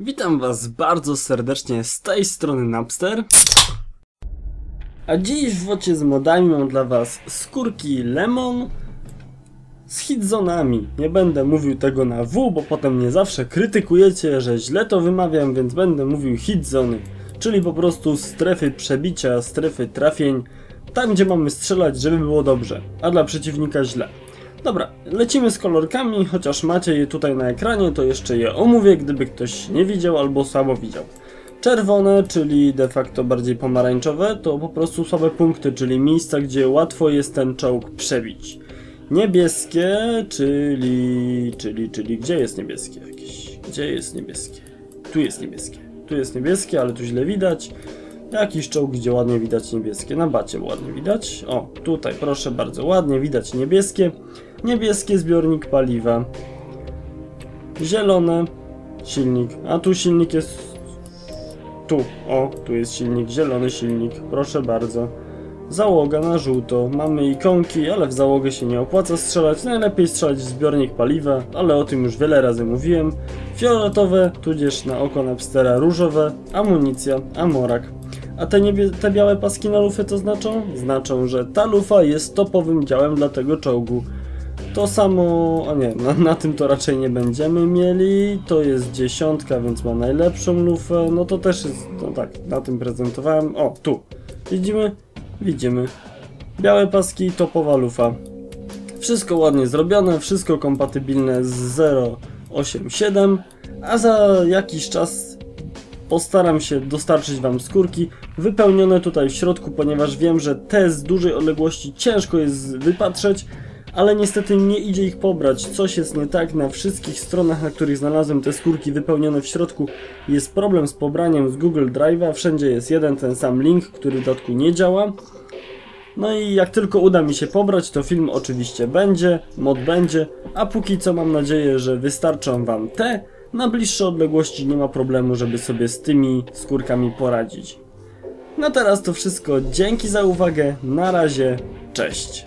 Witam was bardzo serdecznie z tej strony Napster. A dziś w wocie z modami mam dla was skórki Lemon z hitzonami. Nie będę mówił tego na W, bo potem mnie zawsze krytykujecie, że źle to wymawiam, więc będę mówił hitzony. Czyli po prostu strefy przebicia, strefy trafień, tam gdzie mamy strzelać, żeby było dobrze, a dla przeciwnika źle. Dobra, lecimy z kolorkami, chociaż macie je tutaj na ekranie, to jeszcze je omówię, gdyby ktoś nie widział albo słabo widział. Czerwone, czyli de facto bardziej pomarańczowe, to po prostu słabe punkty, czyli miejsca, gdzie łatwo jest ten czołg przebić. Niebieskie, czyli... czyli... czyli... gdzie jest niebieskie jakieś? Gdzie jest niebieskie? Tu jest niebieskie. Tu jest niebieskie, ale tu źle widać. Jakiś czołg, gdzie ładnie widać niebieskie. Na bacie ładnie widać. O, tutaj proszę bardzo, ładnie widać niebieskie. Niebieskie zbiornik paliwa. Zielone silnik. A tu silnik jest... Tu, o, tu jest silnik, zielony silnik. Proszę bardzo. Załoga na żółto. Mamy ikonki, ale w załogę się nie opłaca strzelać. Najlepiej strzelać w zbiornik paliwa, ale o tym już wiele razy mówiłem. Fioletowe, tudzież na oko Napstera różowe, amunicja, amorak. A te, te białe paski na lufę to znaczą? Znaczą, że ta lufa jest topowym działem dla tego czołgu. To samo, a nie, na, na, tym to raczej nie będziemy mieli. To jest dziesiątka, więc ma najlepszą lufę. No to też jest, no tak, na tym prezentowałem. O, tu. Widzimy? Widzimy. Białe paski, topowa lufa. Wszystko ładnie zrobione, wszystko kompatybilne z 087, a za jakiś czas postaram się dostarczyć Wam skórki wypełnione tutaj w środku, ponieważ wiem, że te z dużej odległości ciężko jest wypatrzeć, ale niestety nie idzie ich pobrać. Coś jest nie tak na wszystkich stronach, na których znalazłem te skórki wypełnione w środku. Jest problem z pobraniem z Google Drive'a, wszędzie jest jeden ten sam link, który w dodatku nie działa. No i jak tylko uda mi się pobrać, to film oczywiście będzie, mod będzie, a póki co mam nadzieję, że wystarczą Wam te. Na bliższe odległości nie ma problemu, żeby sobie z tymi skórkami poradzić. No teraz to wszystko, dzięki za uwagę, na razie, cześć.